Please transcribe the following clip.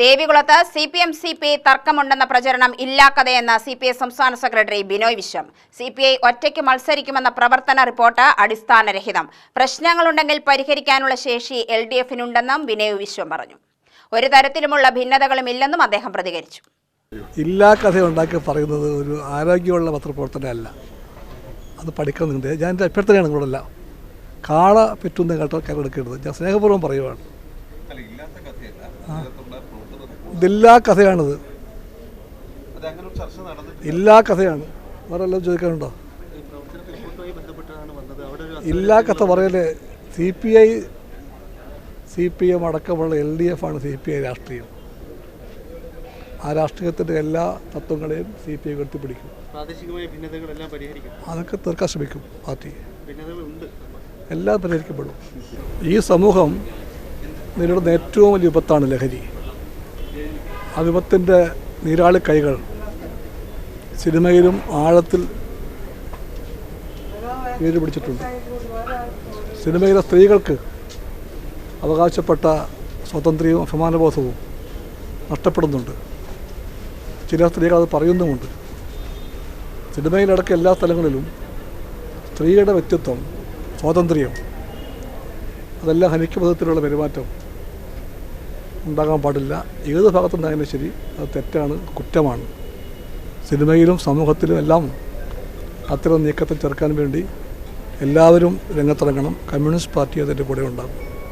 ദേവികുളത്ത് C P M C P I തർക്കമുണ്ടെന്ന പ്രചരണം ഇല്ലാക്കഥയെന്ന C P I സംസ്ഥാന secretary Binoy Viswam. C P I ഒറ്റയ്ക്ക് മത്സരിക്കുമെന്ന പ്രവർത്തന റിപ്പോർട്ട് അടിസ്ഥാനരഹിതം. പ്രശ്നങ്ങളുണ്ടെങ്കിൽ പരിഹരിക്കാനുള്ള ശേഷി എൽ ഡി എഫിനുണ്ടെന്നും ബിനോയ് വിശ്വം പറഞ്ഞു. ഒരു തരത്തിലുമുള്ള ഭിന്നതകളും ഇല്ലെന്നും അദ്ദേഹം പ്രതികരിച്ചു. ഇല്ലാ കഥ ഉണ്ടാക്കി പറയുന്നത് ഒരു ആരോഗ്യമുള്ള പത്രപ്രവർത്തനമല്ല. അത് പഠിക്കുന്നുണ്ട് ഞാൻ അഭ്യർത്ഥനയാണ് നിങ്ങളോടല്ല. കാള പെറ്റുന്ന കേട്ടോ കയറെടുക്കരുത് ഞാൻ സ്നേഹപൂർവം പറയുവാണ്. ഇതില്ലാ കഥയാണിത്. ഇല്ലാ കഥയാണ്. വേറെ എല്ലാം ചോദിക്കാനുണ്ടോ? ഇല്ലാ കഥ പറയല്ലേ C P I C P M അടക്കമുള്ള എൽ ഡി എഫ് ആണ് സി പി ഐ രാഷ്ട്രീയം. ആ രാഷ്ട്രീയത്തിന്റെ എല്ലാ തത്വങ്ങളെയും സി പി ഐ ഉയർത്തിപ്പിടിക്കും പ്രാദേശികമായ ഭിന്നതകളെല്ലാം പരിഹരിക്കും. അതൊക്കെ തീർക്കാൻ ശ്രമിക്കും പാർട്ടി. ഭിന്നതകളുണ്ട്. എല്ലാം പരിഹരിക്കപ്പെടും. ഈ സമൂഹം നേരിടുന്ന ഏറ്റവും വലിയ വിപത്താണ് ലഹരി. ആ വിപത്തിന്റെ നീരാളി കൈകൾ സിനിമയിലും ആഴത്തിൽ വേര് പിടിച്ചിട്ടുണ്ട് സിനിമയിലെ സ്ത്രീകൾക്ക് അവകാശപ്പെട്ട സ്വാതന്ത്ര്യവും അഭിമാനബോധവും നഷ്ടപ്പെടുന്നുണ്ട്. ചില സ്ത്രീകൾ അത് പറയുന്നുമുണ്ട്. സിനിമയിലടക്കം എല്ലാ സ്ഥലങ്ങളിലും സ്ത്രീയുടെ വ്യക്തിത്വം സ്വാതന്ത്ര്യം അതെല്ലാം ഹനിക്കുമതത്തിലുള്ള പെരുമാറ്റം ഉണ്ടാകാൻ പാടില്ല. ഏത് ഭാഗത്തുണ്ടായാലും ശരി അത് തെറ്റാണ് കുറ്റമാണ്. സിനിമയിലും സമൂഹത്തിലും എല്ലാം അത്തരം നീക്കത്തെ ചെറുക്കാൻ വേണ്ടി എല്ലാവരും രംഗത്തിറങ്ങണം. കമ്മ്യൂണിസ്റ്റ് പാർട്ടി അതിന്റെ കൂടെ ഉണ്ടാകും.